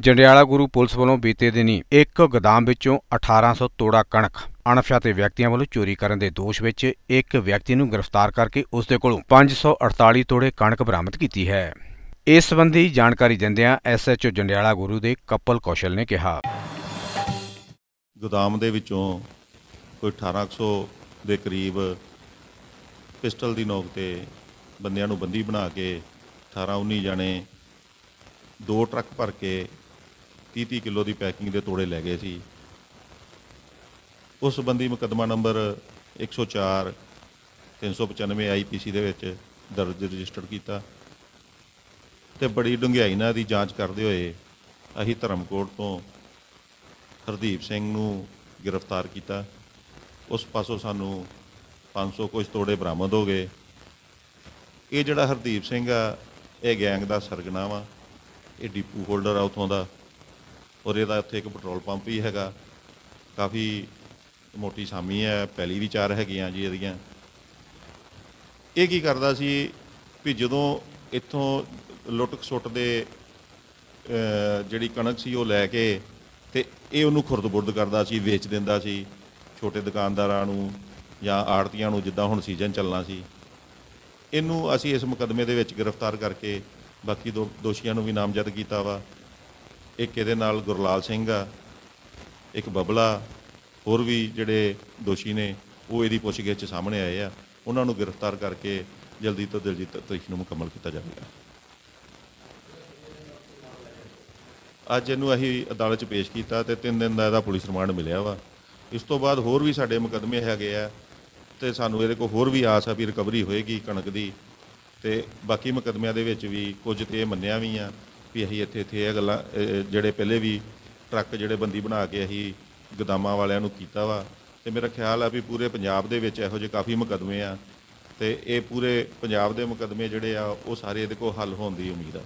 Jandiala Guru police ਵੱਲੋਂ ਬੀਤੇ ਦਿਨੀ ਇੱਕ ਗੋਦਾਮ ਵਿੱਚੋਂ 1800 ਤੋੜਾ ਕਣਕ ਅਣਪਛਾਤੇ ਵਿਅਕਤੀਆਂ ਵੱਲੋਂ ਚੋਰੀ ਕਰਨ ਦੇ ਦੋਸ਼ ਵਿੱਚ ਇੱਕ ਵਿਅਕਤੀ ਨੂੰ ਗ੍ਰਿਫਤਾਰ ਕਰਕੇ ਉਸ ਦੇ ਕੋਲੋਂ 548 ਤੋੜੇ ਕਣਕ ਬਰਾਮਦ ਕੀਤੀ ਹੈ। ਇਸ ਸੰਬੰਧੀ ਜਾਣਕਾਰੀ ਦਿੰਦਿਆਂ ਐਸਐਚਓ ਜੰਡਿਆਲਾ ਗੁਰੂ ਦੇ ਕਪਲ ਕੌਸ਼ਲ ਨੇ ਕਿਹਾ। ਗੋਦਾਮ ਦੇ ਵਿੱਚੋਂ ਕੋਈ 1800 ਦੇ ਕਰੀਬ ਪਿਸਟਲ ਦੀ ਨੋਕ ਤੇ ਬੰਦਿਆਂ ਨੂੰ ਬੰਦੀ ਬਣਾ ਕੇ 18 19 ਜਾਣੇ ਦੋ ਟਰੱਕ ਭਰ ਕੇ 30 30 ਕਿਲੋ ਦੀ ਪੈਕਿੰਗ ਦੇ ਤੋੜੇ ਲੈ ਗਏ ਸੀ। ਉਸ ਸੰਬੰਧੀ ਮੁਕੱਦਮਾ ਨੰਬਰ 104 395 ਆਈਪੀਸੀ ਦੇ ਵਿੱਚ ਦਰਜ ਰਜਿਸਟਰ ਕੀਤਾ। ਤੇ ਬੜੀ ਡੂੰਘਾਈ ਨਾਲ ਦੀ ਜਾਂਚ ਕਰਦੇ ਹੋਏ ਅਸੀਂ ਧਰਮਕੋਟ ਤੋਂ ਹਰਦੀਪ ਸਿੰਘ ਨੂੰ ਗ੍ਰਿਫਤਾਰ ਕੀਤਾ। ਉਸ ਪਾਸੋਂ ਸਾਨੂੰ 500 ਕੁਝ ਤੋੜੇ ਬਰਾਮਦ ਹੋ ਗਏ। ਇਹ ਜਿਹੜਾ ਹਰਦੀਪ ਸਿੰਘ ਆ, ਇਹ ਗੈਂਗ ਦਾ ਸਰਗਨਾ ਵਾ। ਇਹ ਡੀਪੂ ਹੋਲਡਰ ਆ ਉਥੋਂ ਦਾ। ਔਰ ਇਹਦਾ ਉੱਥੇ ਇੱਕ ਪੈਟਰੋਲ ਪੰਪ ਵੀ ਹੈਗਾ। ਕਾਫੀ ਮੋਟੀ ਸਾਮੀ ਹੈ, ਪਹਿਲੀ ਵੀ ਚਾਰ ਹੈਗੀਆਂ ਜੀ ਇਹਦੀਆਂ। ਇਹ ਕੀ ਕਰਦਾ ਸੀ ਵੀ ਜਦੋਂ ਇੱਥੋਂ ਲੁੱਟ ਖਸੁੱਟ ਦੇ ਜਿਹੜੀ ਕਣਕ ਸੀ ਉਹ ਲੈ ਕੇ ਤੇ ਇਹ ਉਹਨੂੰ ਖੁਰਦ-ਬੁਰਦ ਕਰਦਾ ਸੀ, ਵੇਚ ਦਿੰਦਾ ਸੀ ਛੋਟੇ ਦੁਕਾਨਦਾਰਾਂ ਨੂੰ ਜਾਂ ਆੜਤੀਆਂ ਨੂੰ ਜਿੱਦਾਂ ਹੁਣ ਸੀਜ਼ਨ ਚੱਲਣਾ ਸੀ। ਇਹਨੂੰ ਅਸੀਂ ਇਸ ਮੁਕੱਦਮੇ ਦੇ ਵਿੱਚ ਗ੍ਰਿਫਤਾਰ ਕਰਕੇ ਬਾਕੀ ਦੋ ਦੋਸ਼ੀਆਂ ਨੂੰ ਵੀ ਨਾਮਜ਼ਦ ਕੀਤਾ ਵਾ। ਇੱਕ ਇਹਦੇ ਨਾਲ ਗੁਰਲਾਲ ਸਿੰਘ ਆ, ਇੱਕ ਬਬਲਾ, ਹੋਰ ਵੀ ਜਿਹੜੇ ਦੋਸ਼ੀ ਨੇ, ਉਹ ਇਹਦੀ ਪੁੱਛਗਿੱਛ ਸਾਹਮਣੇ ਆਏ ਆ। ਉਹਨਾਂ ਨੂੰ ਗ੍ਰਿਫਤਾਰ ਕਰਕੇ ਜਲਦੀ ਤੋਂ ਜਲਦੀ ਤਫਤੀਸ਼ ਨੂੰ ਮੁਕੰਮਲ ਕੀਤਾ ਜਾਵੇਗਾ। ਅੱਜ ਇਹਨੂੰ ਅਸੀਂ ਅਦਾਲਤ 'ਚ ਪੇਸ਼ ਕੀਤਾ ਤੇ 3 ਦਿਨ ਦਾ ਇਹਦਾ ਪੁਲਿਸ ਰਿਮਾਂਡ ਮਿਲਿਆ ਵਾ। ਇਸ ਤੋਂ ਬਾਅਦ ਹੋਰ ਵੀ ਸਾਡੇ ਮੁਕੱਦਮੇ ਹੈਗੇ ਆ ਤੇ ਸਾਨੂੰ ਇਹਦੇ ਕੋਲ ਹੋਰ ਵੀ ਆਸ ਆ ਵੀ ਰਿਕਵਰੀ ਹੋਏਗੀ ਕਣਕ ਦੀ ਤੇ ਬਾਕੀ ਮੁਕੱਦਮਿਆਂ ਦੇ ਵਿੱਚ ਵੀ ਕੁਝ ਤੇ ਇਹ ਮੰਨਿਆ ਵੀ ਆ। ਵੀ ਅਸੀਂ ਇੱਥੇ ਇੱਥੇ ਇਹ ਗੱਲਾਂ ਜਿਹੜੇ ਪਹਿਲੇ ਵੀ ਟਰੱਕ ਜਿਹੜੇ ਬੰਦੀ ਬਣਾ ਕੇ ਅਸੀਂ ਗੋਦਾਮਾਂ ਵਾਲਿਆਂ ਨੂੰ ਕੀਤਾ ਵਾ, ਤੇ ਮੇਰਾ ਖਿਆਲ ਆ ਵੀ ਪੂਰੇ ਪੰਜਾਬ ਦੇ ਵਿੱਚ ਇਹੋ ਜਿਹੇ ਕਾਫੀ ਮੁਕੱਦਮੇ ਆ, ਤੇ ਇਹ ਪੂਰੇ ਪੰਜਾਬ ਦੇ ਮੁਕੱਦਮੇ ਜਿਹੜੇ ਆ, ਉਹ ਸਾਰੇ ਇਹਦੇ ਕੋਲ ਹੱਲ ਹੋਣ ਦੀ ਉਮੀਦ ਆ।